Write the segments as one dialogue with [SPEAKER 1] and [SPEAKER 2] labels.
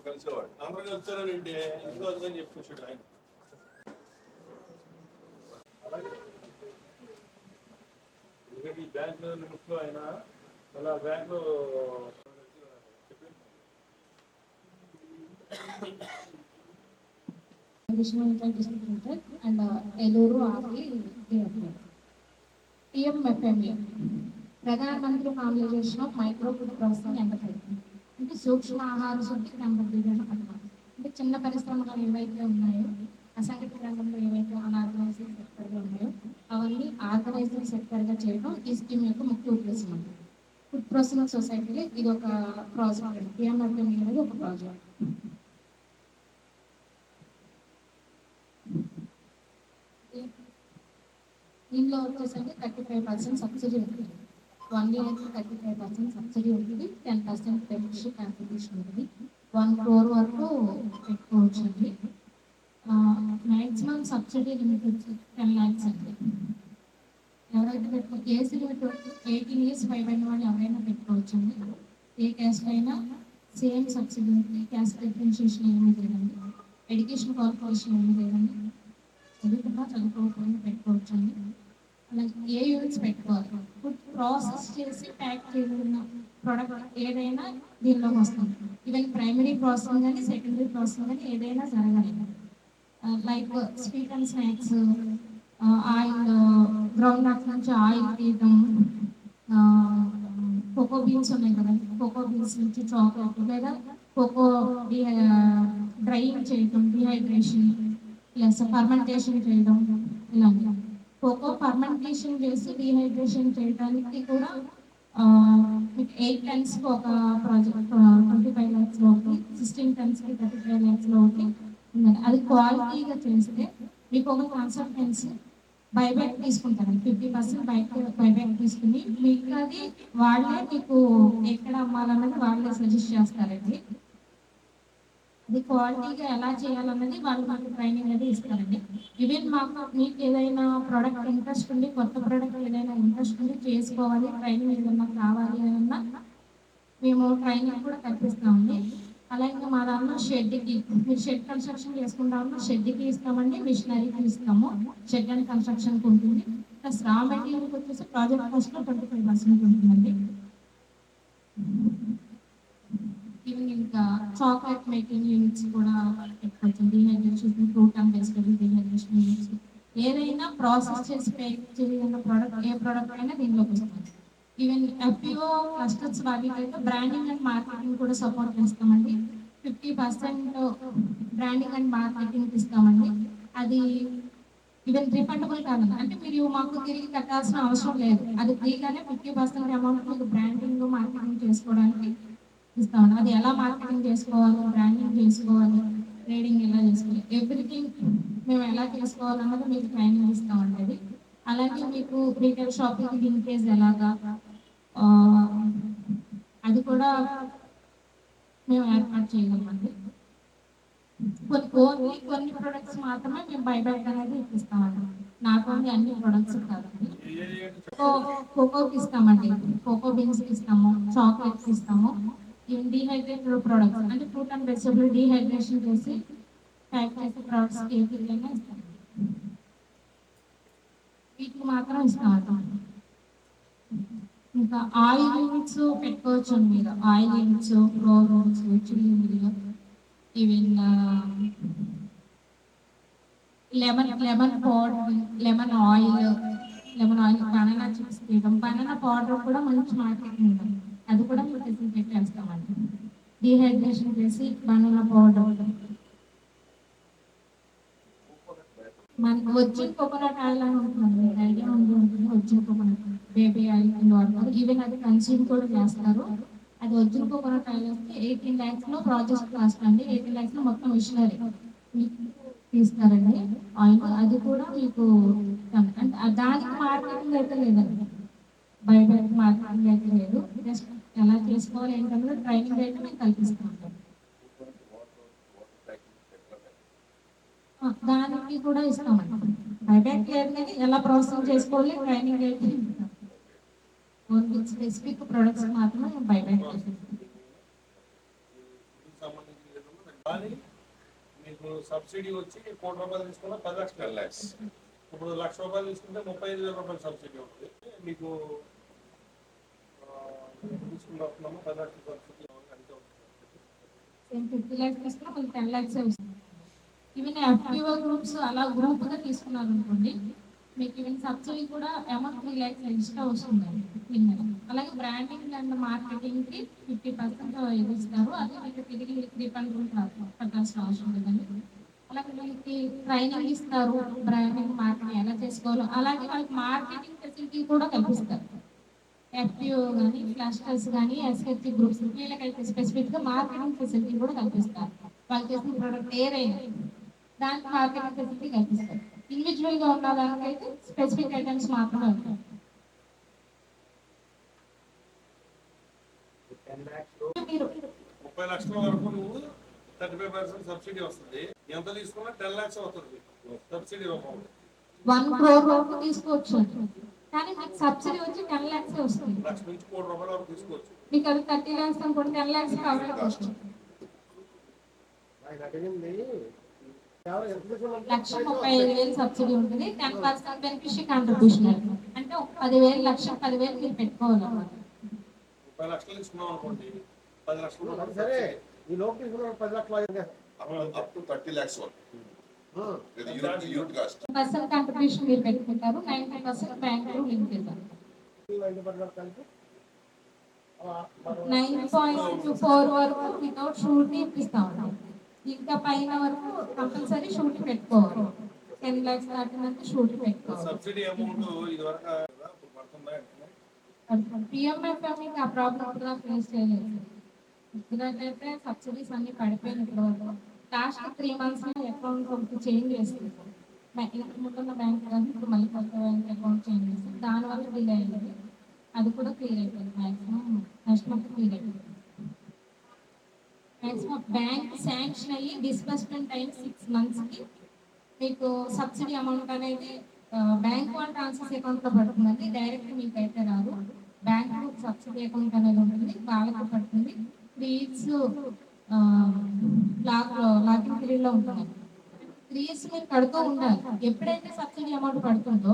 [SPEAKER 1] కలిసేవాడు అందరూ కలిసారనంటే ఇంకో అని చెప్పొచ్చాడు ఆయన. అలాగే ఎందుకంటే ఈ బ్యాంక్ ముఖ్యం ఆయన. అలా bank
[SPEAKER 2] additional distributed and uh, Eluru RE development. PMFME, micro food processing enterprise సూక్ష్మ ఆహార శుద్ధి క్రమబద్ధీకరణ పథకం. అంటే చిన్న పరిశ్రమలు ఏవైతే ఉన్నాయో అసంఘటిత రంగంలో ఏవైతే అన్ఆర్గనైజ్డ్ సెక్టర్గా ఉన్నాయో అవన్నీ ఆర్గనైజ్డ్ సెక్టర్గా చేయడం ఈ స్కీమ్ యొక్క ముఖ్య ఉద్దేశం అండి. ఫుడ్ ప్రాసెసింగ్ సొసైటీలో ఇది ఒక ప్రాజెక్ట్ అండి. అనేది ఒక ప్రాజెక్ట్. దీనిలో వచ్చేసరికి థర్టీ ఫైవ్ పర్సెంట్ సబ్సిడీ ఉంటుంది. వన్ ఇయర్కి థర్టీ ఫైవ్ పర్సెంట్ సబ్సిడీ ఉంటుంది. టెన్ పర్సెంట్ పెన్షన్ కాంట్రిబ్యూషన్ ఉంటుంది. వన్ క్రోర్ వరకు పెట్టుకోవచ్చు అండి మ్యాక్సిమం సబ్సిడీ లిమిట్ వచ్చి టెన్ ల్యాక్స్ అండి. ఎవరైతే పెట్టుకో ఏసీ లిమిట్ ఎయిటీన్ ఇయర్స్ ఫైవ్ అయిన వాళ్ళు ఎవరైనా పెట్టుకోవచ్చు అండి ఏ క్యాస్ట్ అయినా సేమ్ సబ్సిడీ ఉంటుంది. క్యాస్ట్ డిఫరెన్షియేషన్ ఏమీ లేదండి. ఎడ్యుకేషన్ క్వాలిఫికేషన్ ఏమీ లేదండి. చదువుకున్నా చదువుకోకుండా పెట్టుకోవచ్చు అండి ఏ యూనిట్స్ పెట్టుకోవాలి? ఫుడ్ ప్రాసెస్ చేసి ప్యాక్ చేయబడిన ప్రోడక్ట్ ఏదైనా దీనిలోకి వస్తుంది. ఈవెన్ ప్రైమరీ ప్రాసెసింగ్ కానీ సెకండరీ ప్రాసెసింగ్ కానీ ఏదైనా జరగాలి. Like sweet and snacks oil groundnuts నుంచి ఆయిల్ తీయడం కోకో బీన్స్ ఉన్నాయి కదా? కోకో బీన్స్ నుంచి చాక్లెట్ లేదా కోకో డ్రైయింగ్ చేయడం డిహైడ్రేషన్ ప్లస్ ఫర్మెంటేషన్ చేయడం ఇలా కోకో ఫర్మెంటేషన్ చేసి డీహైడ్రేషన్ చేయడానికి కూడా మీకు ఎయిట్ టెన్స్కి ఒక ప్రాజెక్ట్ ట్వంటీ ఫైవ్ ల్యాక్స్లో ఒకటి సిక్స్టీన్ టెన్స్కి థర్టీ ఫైవ్ ల్యాక్స్లో ఒకటి ఉందండి అది క్వాలిటీగా చేస్తే మీకు ఒక కన్సల్టెన్సీ బైబ్యాక్ తీసుకుంటారండి ఫిఫ్టీ పర్సెంట్ బైక్ బైబ్యాక్ తీసుకుని మిగతాది వాళ్ళే మీకు ఎక్కడ అమ్మాలన్నది వాళ్ళే సజెస్ట్ చేస్తారండి. అది క్వాలిటీగా ఎలా చేయాలన్నది వాళ్ళు మాకు ట్రైనింగ్ అనేది ఇస్తారండి. ఈవెన్ మాకు మీకు ఏదైనా ప్రోడక్ట్ ఇంట్రెస్ట్ ఉండి కొత్త ప్రోడక్ట్ ఏదైనా ఇంట్రెస్ట్ ఉండి చేసుకోవాలి ట్రైనింగ్ ఏదైనా కావాలి అన్నా మేము ట్రైనింగ్ కూడా కల్పిస్తామండి. అలాగే మా దాంట్లో షెడ్కి మీరు షెడ్ కన్స్ట్రక్షన్ చేసుకుంటామన్నా షెడ్కి ఇస్తామండి మిషనరీకి ఇస్తాము. షెడ్ అండ్ కన్స్ట్రక్షన్కి ఉంటుంది. ప్లస్ రా మెటీరియల్కి వచ్చేసి ప్రాజెక్ట్ కాస్ట్లో ట్వంటీ ఫైవ్ పర్సెంట్ ఉంటుందండి. ఈవెన్ ఇంకా చాక్లెట్ మేకింగ్ యూనిట్స్ కూడా కొంచెం dehydration fruit and vegetable dehydration units ఏదైనా ప్రాసెస్ చేసి పేక్ చేయగల ప్రోడక్ట్ ఏ ప్రోడక్ట్ అయినా దీనిలోకి వస్తుంది. ఈవెన్ ఎఫ్పిఓ క్లస్టర్స్ వాటికైతే బ్రాండింగ్ అండ్ మార్కెటింగ్ కూడా సపోర్ట్ చేస్తామండి. Fifty percent branding and marketing ఇస్తామండి. అది ఈవెన్ రిఫండబుల్ కాదు. అంటే మీరు మాకు తిరిగి కట్టాల్సిన అవసరం లేదు. అది ఫ్రీగానే ఫిఫ్టీ పర్సెంట్ అమౌంట్ మీకు బ్రాండింగ్ మార్కెటింగ్ చేసుకోవడానికి ఇస్తామండి అది ఎలా మార్కెటింగ్ చేసుకోవాలి బ్రాండింగ్ చేసుకోవాలి ట్రేడింగ్ ఎలా చేసుకోవాలి ఎవ్రీథింగ్ మేము ఎలా చేసుకోవాలన్నది మీకు ట్రైనింగ్ ఇస్తామండి అది. అలాగే మీకు రీటైల్ షాపింగ్ లింకేజ్ ఎలాగా అది కూడా మేము ఏర్పాటు చేయగలమండి కొన్ని ఓన్లీ కొన్ని ప్రొడక్ట్స్ మాత్రమే మేము బైబ్యాక్ అనేది ఇప్పిస్తామండి నాకు అన్ని ప్రొడక్ట్స్ కాదండి. కోకోకి ఇస్తామండి. కోకో బీన్స్ ఇస్తాము చాక్లెట్స్ ఇస్తాము. ఇవి డీహైడ్రేటెడ్ ప్రొడక్ట్స్ అంటే ఫ్రూట్ అండ్ వెజిటబుల్ డీహైడ్రేషన్ చేసి ప్యాక్ చేసే ప్రొడక్ట్స్ ఏదైనా ఇస్తాం. వీటికి మాత్రం ఇస్తాం. ఇంకా ఆయిల్ యూనిట్స్ పెట్టుకోవచ్చు మీరు. ఆయిల్ యూనిట్స్ ప్రో roles chilli mill even lemon lemon powder lemon oil lemon oil banana chips తీయడం బనానా పౌడర్ కూడా మంచి మార్కెట్ ఉంటుంది. అది కూడా మేము ఫెసిలిటేట్ చేస్తామండి డీహైడ్రేషన్ చేసి బనానా పౌడర్ మనకి వచ్చిన కోకోనట్ ఆయిల్ అని ఉంటుంది ఐడియా ఉండి ఉంటుంది వచ్చిన కోకోనట్ బేబీ ఆయిల్ అని వాడతారు ఈవెన్ అది కన్స్యూమ్ కూడా చేస్తారు. అది వచ్చిన కోకోనట్ ఆయిల్ వస్తే ఎయిటీన్ ల్యాక్స్లో ప్రాజెక్ట్ కాస్ట్ అండి ఎయిటీన్ ల్యాక్స్లో మొత్తం మిషనరీ తీస్తారండి. ఆయిల్ అది కూడా మీకు అంటే దానికి మార్కెటింగ్ అయితే లేదండి. బయట మార్కెటింగ్ అయితే లేదు. జస్ట్ ఎలా చేసుకోవాలి ఏంటంటే ట్రైనింగ్ అయితే మేము కల్పిస్తూ. ఉంటాం దానికి కూడా ఇస్తామండి. బైబ్యాక్ లేదు ఎలా ప్రాసెసింగ్ చేసుకోవాలి ట్రైనింగ్ అయితే ఓన్లీ స్పెసిఫిక్ ప్రొడక్ట్స్ మాత్రమే బైబ్యాక్
[SPEAKER 1] సంబంధించిన మీకు సబ్సిడీ వచ్చి కోటి రూపాయలు తీసుకున్నా పది లక్షలు
[SPEAKER 3] టెన్ ల్యాక్స్
[SPEAKER 1] ఇప్పుడు లక్ష రూపాయలు తీసుకుంటే ముప్పై ఐదు వేల రూపాయలు సబ్సిడీ ఉంటుంది మీకు ఆ, తీసుకుంటున్నాము పది లక్షల సబ్సిడీ అంతే ఉంటుంది.
[SPEAKER 2] సేమ్ ఫిఫ్టీ ల్యాక్స్ తీసుకున్నా కొంచెం టెన్ ల్యాక్స్ వస్తుంది ఈవెన్ ఎఫ్పిఓ గ్రూప్స్ అలా గ్రూప్గా తీసుకున్నారు అనుకోండి మీకు ఈవెన్ సబ్సిడీ కూడా అమౌంట్ త్రీ ల్యాక్స్ ఎక్స్ట్రా వస్తుంది అలాగే బ్రాండింగ్ అండ్ మార్కెటింగ్కి ఫిఫ్టీ పర్సెంట్ ఇది ఇస్తారు అది మీకు తిరిగి రిఫండ్ కూడా కట్టాల్సిన అవసరం లేదండి. అలాగే వీళ్ళకి ట్రైనింగ్ ఇస్తారు బ్రాండింగ్ మార్కెటింగ్ ఎలా చేసుకోవాలో అలాగే వాళ్ళకి మార్కెటింగ్ ఫెసిలిటీ కూడా కల్పిస్తారు. ఎఫ్పిఓ కానీ క్లస్టర్స్ కానీ ఎస్హెచ్సి గ్రూప్స్ వీళ్ళకైతే స్పెసిఫిక్గా మార్కెటింగ్ ఫెసిలిటీ కూడా కల్పిస్తారు. వాళ్ళు చేసిన ప్రోడక్ట్ ఏదైనా దానికి మార్కెటింగ్ ఫెసిలిటీ కల్పిస్తారు. ఇండివిజువల్గా ఉన్న దానికైతే స్పెసిఫిక్ ఐటమ్స్ మాత్రమే ఉంటాయి.
[SPEAKER 1] ముప్పై లక్షల వరకు నువ్వు థర్టీ ఫైవ్ పర్సెంట్ సబ్సిడీ వస్తుంది. ఎంత తీసుకున్నా టెన్ లాక్స్ అవుతుంది. సబ్సిడీ రూపంలో.
[SPEAKER 2] వన్ క్రోర్ వరకు తీసుకోవచ్చు కానీ మీకు సబ్సిడీ వచ్చి టెన్ ల్యాక్స్ వస్తుంది. మీకు అది థర్టీ ల్యాక్స్ అనుకోండి టెన్ ల్యాక్స్ వస్తుంది
[SPEAKER 4] తీసుకున్నాం?
[SPEAKER 2] లక్ష ముప్పై ఐదు వేలు సబ్సిడీ ఉంటుంది. టెన్ పర్సెంట్ బెనిఫిషియరీ కాంట్రిబ్యూషన్ అంటే ఒక పదివేలు లక్ష పదివేలు మీరు పెట్టుకోవాలన్నమాట.
[SPEAKER 1] ముప్పై లక్షలు తీసుకున్నాం అనుకోండి పది లక్షలు
[SPEAKER 4] సరే ఈ లోపు తీసుకున్న పది లక్షలు
[SPEAKER 3] అప్ టు థర్టీ ల్యాక్స్ వరకు.
[SPEAKER 4] ఆ,
[SPEAKER 3] ఇది unit unit cost.
[SPEAKER 2] Percent contribution మీరు పెట్టుకుంటారు. Ninety percent bank link nine point four వరకు వితౌట్ షూరిటీ ఇప్పిస్తాం ఇంకా పైన వరకు కంపల్సరీ షూరిటీ పెట్టుకోవాలి. టెన్ లాక్స్ దాటినంత షూరిటీ పెట్టుకోవాలి. మీకు ఆ ప్రాబ్లం కూడా ఫేస్ చేయలేదు. సబ్సిడీస్ అన్ని పడిపోయినాయి ఇప్పుడు లాస్ట్ త్రీ మంత్స్ అకౌంట్ ఒకటి చేంజ్ చేస్తుంది ఇంతకు ముందున్న బ్యాంక్ కానీ ఇప్పుడు మళ్ళీ కొత్త బ్యాంక్ అకౌంట్ చేంజ్ చేస్తుంది దానివల్ల డిలే అయింది. అది కూడా క్లియర్ అయిపోయింది. మ్యాక్సిమం నెక్స్ట్ మంత్ క్లియర్ అయిపోయింది. మ్యాక్సిమం బ్యాంక్ శాంక్షన్ అయ్యి డిస్బర్స్మెంట్ టైం సిక్స్ మంత్స్కి మీకు సబ్సిడీ అమౌంట్ అనేది బ్యాంక్ వాళ్ళ ట్రాన్స్ఫర్స్ అకౌంట్లో పడుతుందండి. డైరెక్ట్ మీకు అయితే రాదు. బ్యాంక్ సబ్సిడీ అకౌంట్ అనేది ఉంటుంది. బాగా పడుతుంది. ప్లీజ్ ఇయర్స్ లాక్ లాకింగ్ పీరియడ్లో ఉంటుంది త్రీ ఇయర్స్ మీరు కడుతూ ఉండాలి. ఎప్పుడైతే సబ్సిడీ అమౌంట్ పడుతుందో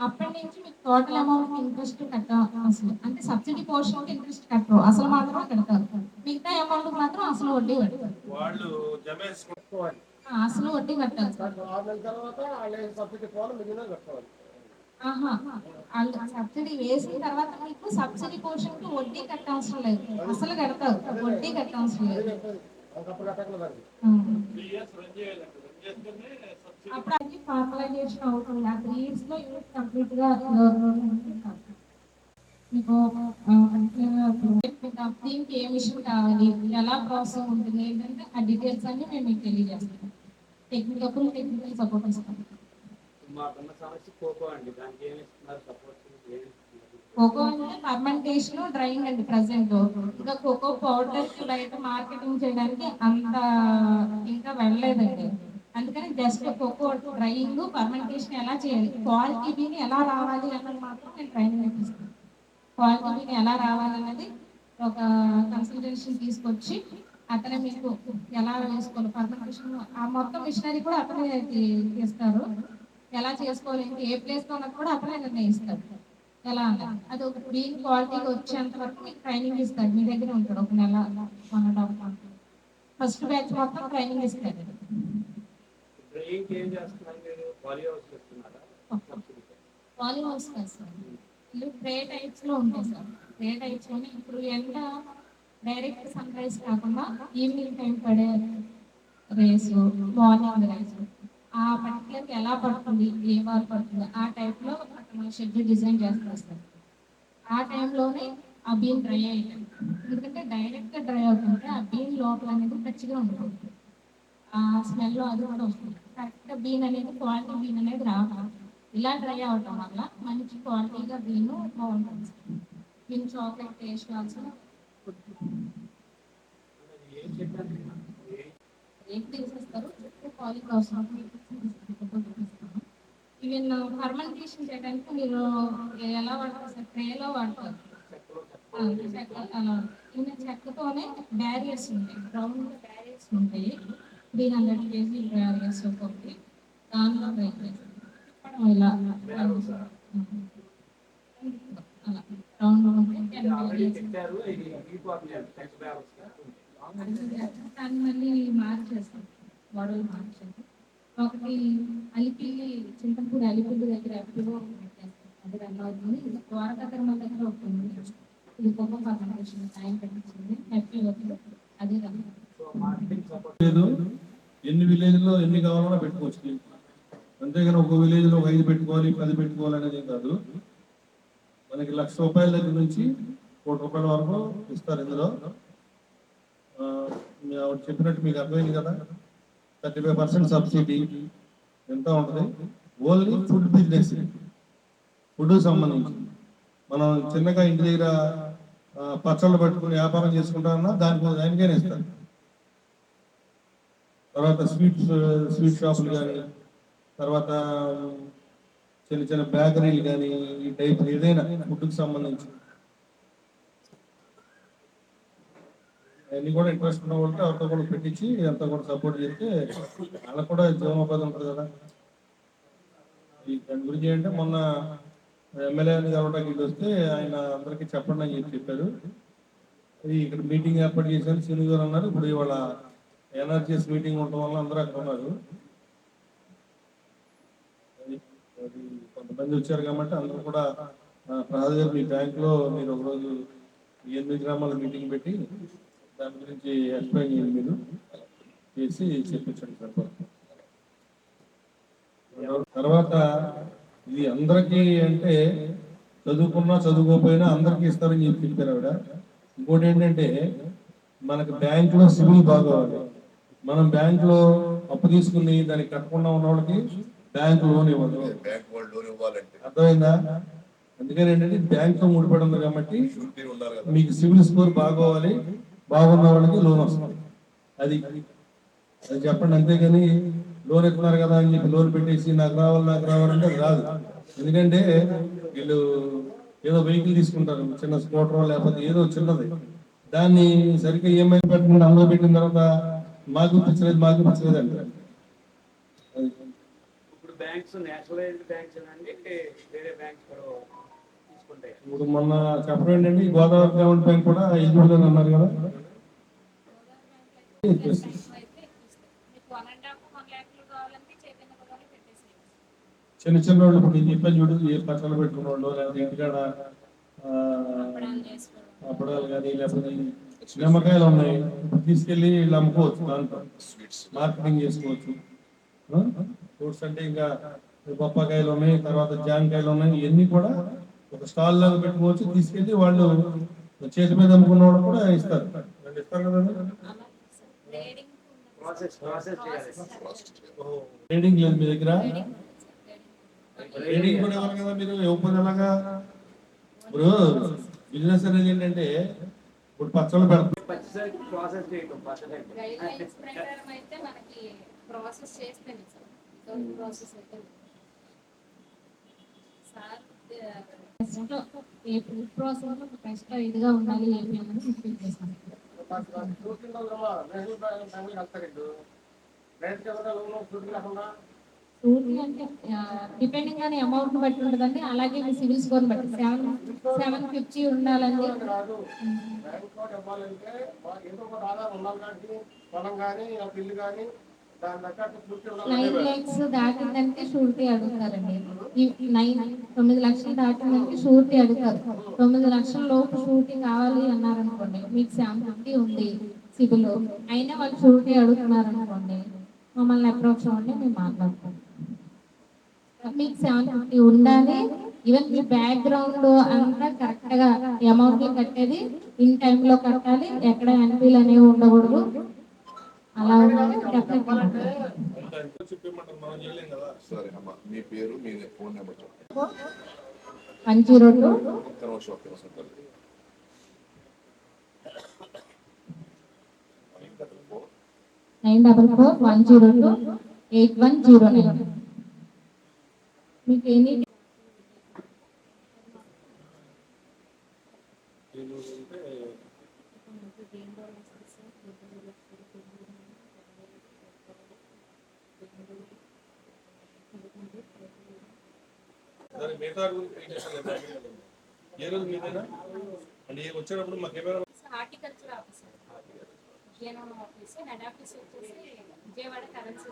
[SPEAKER 2] అప్పటి నుంచి మీకు టోటల్ అమౌంట్ ఇంట్రెస్ట్ కట్ట అసలు. అంటే సబ్సిడీ పోర్షన్ ఇంట్రెస్ట్ కట్టరు. అసలు మాత్రమే కడతారు. మిగతా అమౌంట్ మాత్రం అసలు వడ్డీ
[SPEAKER 1] వాళ్ళు
[SPEAKER 2] అసలు వడ్డీ కట్టాలి. ఆహా. సబ్సిడీ వేసిన తర్వాత మీకు సబ్సిడీ పోర్షన్కి వడ్డీ కట్టవసరం లేదు. అసలు కడతారు. వడ్డీ కట్టవసరం లేదు.
[SPEAKER 4] అప్పుడు
[SPEAKER 2] అది ఫార్మలైజేషన్ అవుతుంది. ఆ త్రీ ఇయర్స్లో యూనిట్ కంప్లీట్గా మీకు దీనికి ఏ మిషన్ కావాలి? ఎలా ప్రాసెస్ ఉంటుంది? ఏంటంటే ఆ డీటెయిల్స్ అన్ని మేము మీకు తెలియజేస్తాం. టెక్నికల్ టెక్నికల్ సపోర్ట్ ఇస్తాం.
[SPEAKER 5] కోకో అండి.
[SPEAKER 2] అంటే ఫర్మెంటేషన్ డ్రైయింగ్ అండి ప్రజెంట్ ఇంకా కోకో పౌడర్స్ బయట మార్కెటింగ్ చేయడానికి అంత ఇంకా వెళ్ళలేదండి. అందుకని జస్ట్ కోకో డ్రైయింగ్ ఫర్మెంటేషన్ ఎలా చేయాలి? క్వాలిటీ బీని ఎలా రావాలి అన్నది మాత్రం నేను ట్రైనింగ్ ఇప్పిస్తాను క్వాలిటీ బీని ఎలా రావాలి ఒక కన్సల్టేషన్ తీసుకొచ్చి అతనే మీకు ఎలా వేసుకోవాలి? ఫర్మెంటేషన్ ఆ మొత్తం మిషనరీ కూడా అతనే తీస్తారు ఎలా చేసుకోవాలి ఏ ప్లేస్లో ఉన్నది కూడా అతనే నిర్ణయిస్తారు ఎలా అన్నది? అది ఒక బీన్ క్వాలిటీకి వచ్చేంత వరకు మీకు ట్రైనింగ్ ఇస్తాడు. మీ దగ్గర ఉంటాడు. ఒక నెల one and half month. First batch మొత్తం ట్రైనింగ్ ఇస్తాడు.
[SPEAKER 5] హౌస్
[SPEAKER 2] కాదు సార్? ఇల్లు ట్రే టైప్స్లో ఉంటాయి సార్. ఇప్పుడు ఎండ డైరెక్ట్ సన్ రైజ్ కాకుండా ఈవినింగ్ టైం పడే రేసు మార్నింగ్ రేసు ఆ పర్టికులర్ ఎలా పడుతుంది ఏ వారు పడుతుంది ఆ టైప్లో అతను షెడ్యూల్ డిజైన్ చేస్తారు సార్ ఆ టైంలోనే ఆ బీన్ డ్రై అయ్యాయి ఎందుకంటే డైరెక్ట్ డ్రై అవుతుంటే ఆ బీన్ లోపల అనేది పచ్చిగా ఉంటుంది. ఆ స్మెల్ అది కూడా వస్తుంది. కరెక్ట్ బీన్ అనేది క్వాలిటీ బీన్ అనేది రావాలి ఇలా డ్రై అవటం వల్ల మంచి క్వాలిటీగా బీన్ బాగుంటుంది. బీన్ చాక్లెట్ టేస్ట్ ఆల్సో
[SPEAKER 5] చెప్పాను
[SPEAKER 2] ఏం తీసేస్తారు పాలిక్ అవసరం ఈవెన్ ఫర్మెంటేషన్ చేయడానికి మీరు ఎలా వాడతారు సార్? ట్రేలో వాడతారు. చెక్క ఈవెన్ చెక్కతోనే బ్యారియర్స్ ఉంటాయి. రౌండ్ బ్యారియర్స్ ఉంటాయి. త్రీ హండ్రెడ్ కేజీ ఇయర్స్ ఒకటి దానిలో ఇలా అలా రౌండ్ దాన్ని మళ్ళీ మార్చేస్తాం. గొడవలు మార్చండి ఒకటి అలిపిల్లి చింతపూడి అలిపిల్లి దగ్గర ఎప్పుడో పెట్టేస్తాం అది రన్ అవుతుంది ద్వారకా తిరుమల దగ్గర ఒకటి ఇది గొప్ప పర్మిషన్ టైం పెట్టించింది హ్యాపీ అవుతుంది అది రన్
[SPEAKER 1] లేదు ఎన్ని విలేజ్లో ఎన్ని కావాలన్నా పెట్టుకోవచ్చు. అంతేగాని ఒక విలేజ్లో ఒక ఐదు పెట్టుకోవాలి పది పెట్టుకోవాలి అనేది కాదు. మనకి లక్ష రూపాయల దగ్గర నుంచి కోటి రూపాయల వరకు ఇస్తారు ఇందులో. చెప్పినట్టు మీకు అర్థమైంది కదా? థర్టీ ఫైవ్ పర్సెంట్ సబ్సిడీ ఎంత ఉంటుంది? Only food business. ఫుడ్ సంబంధించి. మనం చిన్నగా ఇంటి దగ్గర పచ్చళ్ళు పెట్టుకుని వ్యాపారం చేసుకుంటామన్నా దానికి దానికైనా ఇస్తారు తర్వాత స్వీట్స్ స్వీట్ షాపులు కానీ తర్వాత చిన్న చిన్న బేకరీలు కానీ ఈ టైప్ ఏదైనా ఫుడ్కి సంబంధించి. అవన్నీ కూడా ఇంట్రెస్ట్ ఉన్న వాళ్ళకి ఎవరితో కూడా పెట్టించి ఇదంతా కూడా సపోర్ట్ చేస్తే వాళ్ళకి కూడా జీవనోపాధి ఉంటుంది కదా. ఈ దాని గురించి ఏంటంటే మొన్న ఎమ్మెల్యే కలవడానికి ఇటు వస్తే ఆయన అందరికీ చెప్పండి అని చెప్పి చెప్పారు ఇక్కడ మీటింగ్ ఏర్పాటు చేశారు. శ్రీను గారు అన్నారు. ఇప్పుడు ఇవాళ ఎనర్జీస్ మీటింగ్ ఉండడం వల్ల అందరూ అక్కడ ఉన్నారు. అది కొంతమంది వచ్చారు కాబట్టి అందరూ కూడా ఆ, ప్రసాద్ గారు మీ బ్యాంక్లో మీరు ఒకరోజు ఎనిమిది గ్రామాల మీటింగ్ పెట్టి దాని గురించి ఎక్స్ప్లెయిన్ చేయండి మీరు. చేసి చెప్పించండి సార్ తర్వాత ఇది అందరికీ అంటే చదువుకున్నా చదువుకోకపోయినా అందరికీ ఇస్తారని చెప్పి చెప్పారు ఆవిడ. ఇంకోటి ఏంటంటే మనకు బ్యాంక్లో సివిల్ బాగోవాలి. మనం బ్యాంక్లో అప్పు తీసుకుని దానికి కట్టకుండా ఉన్న వాళ్ళకి బ్యాంక్ లోన్ ఇవ్వదు. అర్థమైందా? అందుకని ఏంటంటే బ్యాంక్తో ముడిపడి ఉంది కాబట్టి మీకు సివిల్ స్కోర్ బాగోవాలి. బాగున్న వాళ్ళకి లోన్ వస్తుంది. అది. అది చెప్పండి అంతేగాని లోన్ ఎక్కున్నారు కదా అని చెప్పి లోన్ పెట్టేసి నాకు రావాలి నాకు రావాలంటే అది రాదు. ఎందుకంటే వీళ్ళు ఏదో వెహికల్ తీసుకుంటారు చిన్న స్కూటర్ లేకపోతే ఏదో చిన్నది. దాన్ని సరిగ్గా ఈఎంఐ పెట్టకుండా అందులో పెట్టిన తర్వాత మాకు పిచ్చలేదు మాకు పిచ్చలేదు అంటారు.
[SPEAKER 5] ఇప్పుడు బ్యాంక్స్ నేషనలైజ్డ్ బ్యాంక్స్ అండి వేరే బ్యాంక్స్ కూడా
[SPEAKER 1] ఇప్పుడు మొన్న చెప్పడం ఏంటంటే ఈ గోదావరి గ్రౌండ్ బ్యాంక్ కూడా ఎలిజిబుల్ అని అన్నారు కదా. చిన్న చిన్న వాళ్ళు ఇప్పుడు నేను చెప్పాను చూడు ఏ పచ్చలు పెట్టుకున్న వాళ్ళు లేకపోతే ఇంటికాడ
[SPEAKER 2] అప్పడాలు
[SPEAKER 1] కానీ లేకపోతే నిమ్మకాయలు ఉన్నాయి. తీసుకెళ్ళి వీళ్ళు అమ్ముకోవచ్చు దాంట్లో. మార్కెటింగ్ చేసుకోవచ్చు. ఫ్రూట్స్ అంటే ఇంకా బొప్పకాయలు ఉన్నాయి తర్వాత జామకాయలు ఉన్నాయి ఇవన్నీ కూడా ఒక స్టాల్ లాగా పెట్టుకోవచ్చు తీసుకెళ్ళి వాళ్ళు చేతి మీద అమ్ముకున్న వాళ్ళు కూడా ఇస్తారు. ఇస్తారు కదండి ట్రేడింగ్ లేదు మీ దగ్గర? ట్రేడింగ్ కూడా ఇవ్వాలి కదా మీరు? ఇవ్వకపోతే ఎలాగా ఇప్పుడు బిజినెస్ అనేది ఏంటంటే ఇప్పుడు పచ్చళ్ళు పెడతాం.
[SPEAKER 5] Process
[SPEAKER 2] first food process first ఇదిగా ఉండాలి ఏమి అన్నది మీకు చేస్తాను.
[SPEAKER 4] రైతు
[SPEAKER 2] అంటే డిపెండింగ్ ఆన్ అమౌంట్ బట్టి ఉంటుందండి. అలాగే మీ సివిల్ స్కోర్ బట్టి. సెవెన్ సెవెన్ ఫిఫ్టీ ఉండాలండి.
[SPEAKER 4] బ్యాంక్లో ఆధారం ఉండాలి కాబట్టి పొలం కానీ ఆ కానీ
[SPEAKER 2] నైన్ ల్యాక్స్ దాటిందంటే షూరిటీ అడుగుతారండి. నైన్ తొమ్మిది లక్షలు దాటిందంటే షూరిటీ అడుగుతారు. తొమ్మిది లక్షల లోపు షూరిటీ కావాలి అన్నారనుకోండి మీకు సెవెన్ ఫిఫ్టీ ఉంది సిబిల్ అయినా వాళ్ళు షూరిటీ అడుగుతున్నారు అనుకోండి మమ్మల్ని అప్రోచ్ అవ్వండి మేము మాట్లాడతాం. మీకు సెవెన్ ఫిఫ్టీ ఉండాలి ఈవెన్ మీ బ్యాక్గ్రౌండ్ అంతా కరెక్ట్గా అమౌంట్ కట్టేది ఇన్ టైంలో కట్టాలి ఎక్కడ ఎన్పీలు అనేవి ఉండకూడదు. అలా
[SPEAKER 3] మీ పేరు మీ ఫోన్ నెంబర్ చెప్పండి.
[SPEAKER 2] One zero two.
[SPEAKER 3] Nine double four
[SPEAKER 2] nine double four one zero two eight one zero nine. మీకు ఎనీ
[SPEAKER 1] దాని మిగతా గురించి ఏం చేస్తారు ఏ రోజు మీదేనా? అంటే వచ్చేటప్పుడు మాకు ఏమైనా
[SPEAKER 6] horticulture officer GNM head office వచ్చేసి విజయవాడ కరెన్సీ